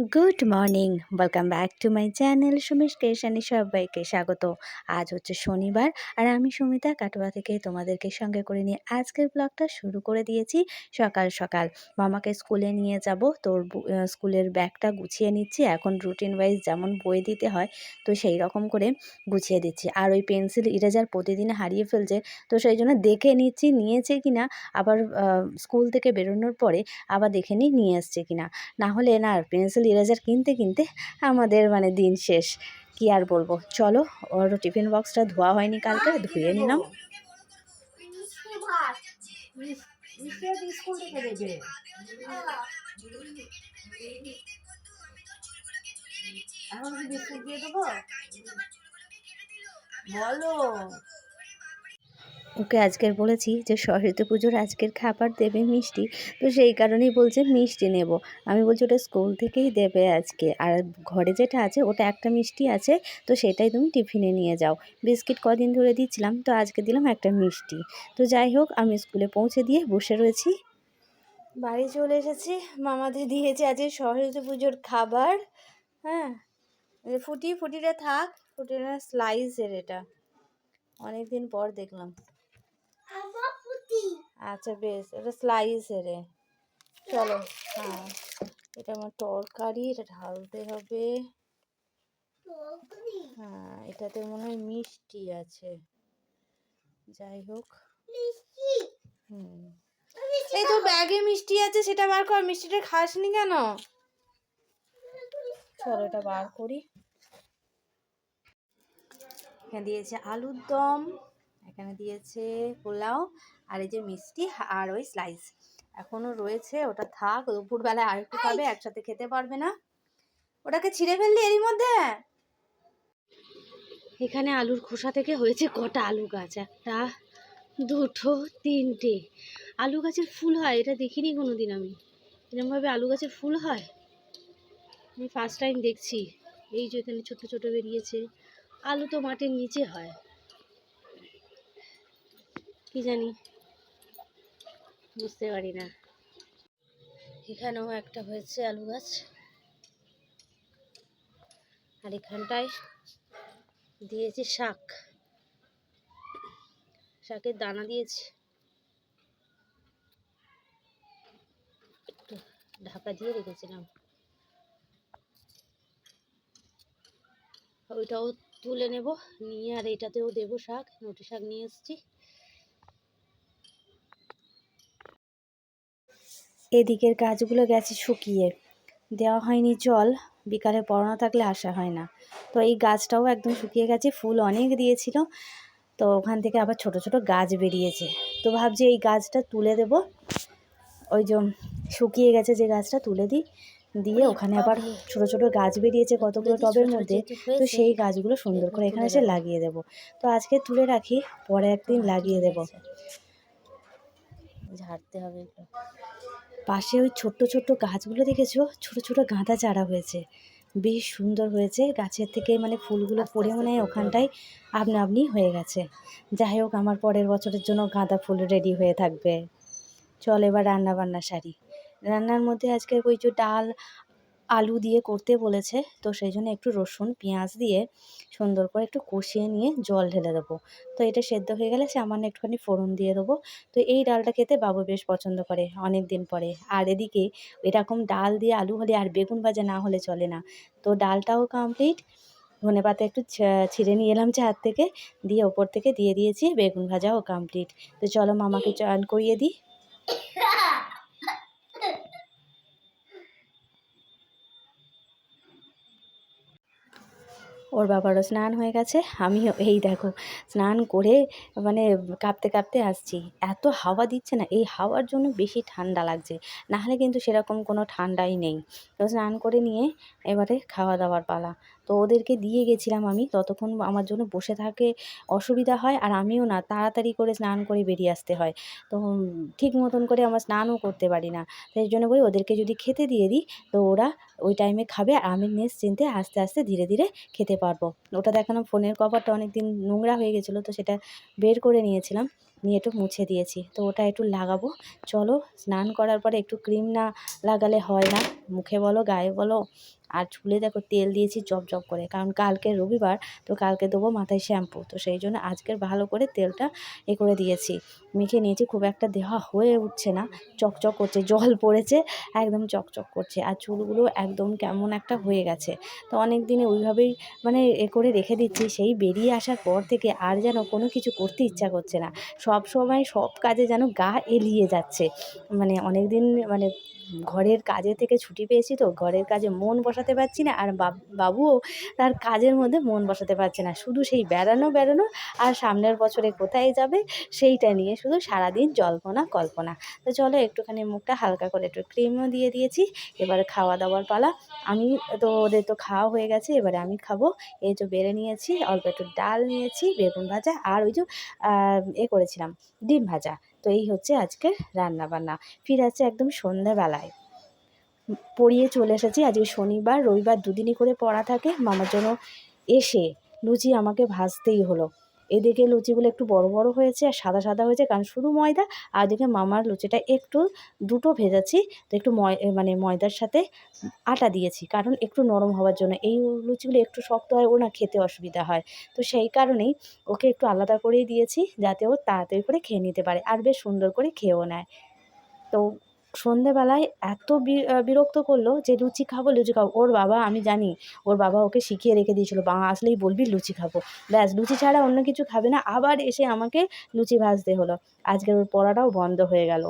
Good morning. Welcome back to my channel Sumish Keshani সবাইকে স্বাগত। আজ হচ্ছে শনিবার আর আমি সুমিতা কাটোয়া থেকে তোমাদেরকে সঙ্গে করে নিয়ে আজকের ব্লগটা শুরু করে দিয়েছি সকাল সকাল। মামাকে স্কুলে নিয়ে যাব, তোর স্কুলের ব্যাগটা গুছিয়ে নিচ্ছি। এখন রুটিন ওয়াইজ যেমন বই দিতে হয়, তো সেই রকম করে গুছিয়ে দিচ্ছি। আর ওই পেন্সিল ইরেজার প্রতিদিন হারিয়ে ফেলছে, তো সেই জন্য দেখে নিচ্ছি নিয়েছে কিনা, আবার স্কুল থেকে বেরোনোর পরে আবার দেখে নিই নিয়ে এসছে কিনা। না হলে না পেন্সিল ইরেজার কিনতে কিনতে আমাদের মানে দিন শেষ। কি আর বলব? চলো, ওর টিফিন বক্সটা ধোয়া হয়নি কালকে, ধুয়ে নিলাম। বলো। ওকে আজকের বলেছি যে, সরস্বতী পুজোর আজকের খাবার দেবে মিষ্টি। তো সেই কারণেই বলছে, মিষ্টি নেব। আমি বলছি, ওটা স্কুল থেকেই দেবে আজকে। আর ঘরে যেটা আছে, ওটা একটা মিষ্টি আছে, তো সেটাই তুমি টিফিনে নিয়ে যাও। বিস্কিট কদিন ধরে দিচ্ছিলাম, তো আজকে দিলাম একটা মিষ্টি। তো যাই হোক, আমি স্কুলে পৌঁছে দিয়ে বসে রয়েছি। বাড়ি চলে এসেছি। মামাদের দিয়েছে আজকে সরস্বতী পুজোর খাবার। হ্যাঁ ফুটি, ফুটিটা থাক, ফুটিটা স্লাইসের এটা। অনেক দিন পর দেখলাম। আচ্ছা বেশ। এটা স্লাইসের এ। চলো হ্যাঁ। এটা আমার তরকারি এটা ঢালতে হবে। হ্যাঁ এটাতে মনে হয় মিষ্টি আছে। যাই হোক। হুম। এই তো ব্যাগে মিষ্টি আছে সেটা বার কর। মিষ্টিটা খাসনি কেন? চলো এটা বার করি। এখানে দিয়েছে আলুর দম এখানে দিয়েছে পোলাও আর এই যে মিষ্টি আর ওই স্লাইস এখনও রয়েছে ওটা থাক দুপুরবেলায় আর একটু খাবে একসাথে খেতে পারবে না। ওটাকে ছিঁড়ে ফেললি এরই মধ্যে? এখানে আলুর খোসা থেকে হয়েছে কটা আলু গাছ একটা দুটো তিনটে। আলু গাছের ফুল হয় এটা দেখিনি কোনো দিন আমি। এরকমভাবে আলু গাছের ফুল হয়? আমি ফার্স্ট টাইম দেখছি। এই যে এখানে ছোট ছোট বেরিয়েছে। আলু তো মাটির নিচে হয়। কি জানি। বুঝতে পারি না। এখানেও একটা হয়েছে আলু গাছ। আর এখানটায় দিয়েছি শাক। শাকের দানা দিয়েছি। একটু ঢাকা দিয়ে রেখেছিলাম। ওইটাও তুলে নেব। নিয়ে আর এটাতেও দেবো শাক। নোটে শাক নিয়ে এসেছি। এদিকের গাছগুলো গেছে শুকিয়ে। দেওয়া হয়নি জল বিকালে পড়ানো থাকলে আসা হয় না। তো এই গাছটাও একদম শুকিয়ে গেছে ফুল অনেক দিয়েছিল। তো ওখান থেকে আবার ছোট ছোট গাছ বেরিয়েছে। তো ভাবছি এই গাছটা তুলে দেব। ওই যে শুকিয়ে গেছে যে গাছটা তুলে দিই। দিয়ে ওখানে আবার ছোট ছোট গাছ বেরিয়েছে কতগুলো টবের মধ্যে। তো সেই গাছগুলো সুন্দর করে এখানে এসে লাগিয়ে দেব। তো আজকে তুলে রাখি পরে একদিন লাগিয়ে দেব। ঝাড়তে হবে পাশে ওই ছোট্ট ছোট্ট গাছগুলো দেখেছ? ছোট ছোট গাঁদা চারা হয়েছে। বেশ সুন্দর হয়েছে। গাছের থেকে মানে ফুলগুলো পড়ে মনে হয় ওখানটায় আপনা আপনি হয়ে গেছে। যাই হোক আমার পরের বছরের জন্য গাঁদা ফুল রেডি হয়ে থাকবে। চল এবার রান্না বান্না সারি। রান্নার মধ্যে আজকে ওই যে ডাল আলু দিয়ে করতে বলেছে। তো সেই জন্য একটু রসুন, পেঁয়াজ দিয়ে সুন্দর করে একটু কষিয়ে নিয়ে জল ঢেলে দেবো। তো এটা সেদ্ধ হয়ে গেলে সামান্য একটুখানি ফোড়ন দিয়ে দেবো। তো এই ডালটা খেতে বাবু বেশ পছন্দ করে অনেক দিন পরে। আর এদিকে এরকম ডাল দিয়ে আলু হলে আর বেগুন ভাজা না হলে চলে না। তো ডালটাও কমপ্লিট ধনে পাতা একটু ছিঁড়ে নিয়ে এলাম চার থেকে। দিয়ে ওপর থেকে দিয়ে দিয়েছি, বেগুন ভাজাও কমপ্লিট তো চলো মামাকে চান করিয়ে দিই। ওর বাবারও স্নান হয়ে গেছে, আমিও এই দেখো স্নান করে মানে কাঁপতে কাঁপতে আসছি। এত হাওয়া দিচ্ছে না, এই হাওয়ার জন্য বেশি ঠান্ডা লাগছে, নাহলে কিন্তু সেরকম কোনো ঠান্ডাই নেই। তো স্নান করে নিয়ে এবারে খাওয়া দাওয়ার পালা। তো ওদেরকে দিয়ে গেছিলাম আমি ততক্ষণ আমার জন্য বসে থাকে অসুবিধা হয় আর আমিও না, তাড়াতাড়ি করে স্নান করে বেরিয়ে আসতে হয়। তো ঠিক মতন করে আমার স্নানও করতে পারি না। সেই জন্য বলি ওদেরকে যদি খেতে দিয়ে দিই, তো ওরা ওই টাইমে খাবে আর আমি নিশ্চিন্তে আস্তে আস্তে ধীরে ধীরে খেতে পারব। ওটা দেখানো ফোনের কভারটা অনেক দিন নোংরা হয়ে গেছিল, তো সেটা বের করে নিয়েছিলাম, নিয়ে একটু মুছে দিয়েছি। তো ওটা একটু লাগাবো। চলো, স্নান করার পরে একটু ক্রিম না লাগালে হয় না। মুখে বলো, গায়ে বলো আর চুলে দেখো তেল দিয়েছি জব জব করে। কারণ কালকে রবিবার তো কালকে দেবো মাথায় শ্যাম্পু। তো সেই জন্য আজকের ভালো করে তেলটা এ করে দিয়েছি। মেখে নিয়েছি, খুব একটা দেওয়া হয়ে উঠছে না। চকচক করছে, জল পড়েছে, একদম চকচক করছে। আর চুলগুলো একদম কেমন একটা হয়ে গেছে। তো অনেক দিনে ওইভাবেই মানে এ করে রেখে দিচ্ছি। সেই বেরিয়ে আসার পর থেকে আর যেন কোনো কিছু করতে ইচ্ছা করছে না। সব সময় সব কাজে যেন গা এলিয়ে যাচ্ছে। মানে অনেক দিন মানে ঘরের কাজে থেকে ছুটি পেয়েছি তো, ঘরের কাজে মন বসাতে পারছি না আর বাব- বাবুও তার কাজের মধ্যে মন বসাতে পারছে না। শুধু সেই বেড়ানো বেড়ানো আর সামনের বছরে কোথায় যাবে সেইটা নিয়ে শুধু সারাদিন জল্পনা, কল্পনা। তো চলো একটুখানি মুখটা হালকা করে একটু ক্রিমও দিয়ে দিয়েছি, এবারে খাওয়া দাওয়ার পালা। আমি তো, ওদের তো খাওয়া হয়ে গেছে, এবারে আমি খাব। এই যে বেড়ে নিয়েছি, অল্প একটু ডাল নিয়েছি, বেগুন ভাজা আর ওই যে এ করেছিলাম, ডিম ভাজা। তো এই হচ্ছে আজকের রান্না বান্না ফিরে আছে একদম সন্ধ্যাবেলায়। পড়িয়ে চলে এসেছি। আজকে শনিবার, রবিবার দুদিনই করে পড়া থাকে। মামার জন্য এসে লুচি আমাকে ভাজতেই হলো। এদিকে লুচিগুলো একটু বড় বড় হয়েছে আর সাদা সাদা হয়েছে কারণ শুধু ময়দা আর ওদিকে মামার লুচিটা একটু দুটো ভেজেছি তো একটু ময় মানে ময়দার সাথে আটা দিয়েছি কারণ একটু নরম হওয়ার জন্য। এই লুচিগুলো একটু শক্ত হয় ও না খেতে অসুবিধা হয়। তো সেই কারণেই ওকে একটু আলাদা করেই দিয়েছি যাতে ও তাড়াতাড়ি করে খেয়ে নিতে পারে আর বেশ সুন্দর করে খেয়েও নেয়। তো সন্ধেবেলায় এত বিরক্ত করল যে লুচি খাব লুচি খাব। ওর বাবা, আমি জানি, ওর বাবা ওকে শিখিয়ে রেখে দিয়েছিল, বা, আসলেই বলবি লুচি খাব। ব্যাস, লুচি ছাড়া অন্য কিছু খাবে না। আবার এসে আমাকে লুচি ভাজতে হলো। আজকের ওর পড়াটাও বন্ধ হয়ে গেল।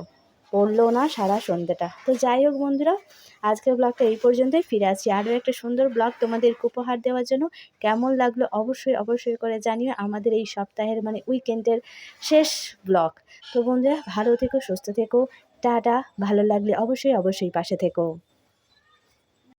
পড়ল না সারা সন্ধ্যেটা। তো যাই হোক বন্ধুরা, আজকের ব্লগটা এই পর্যন্তই। ফিরে আসছি আরও একটা সুন্দর ব্লগ তোমাদের উপহার দেওয়ার জন্য। কেমন লাগল অবশ্যই অবশ্যই করে জানিও আমাদের এই সপ্তাহের মানে উইকেন্ডের শেষ ব্লগ। তো বন্ধুরা, ভালো থেকো, সুস্থ থেকো। টাটা ভালো লাগলে অবশ্যই অবশ্যই পাশে থেকো।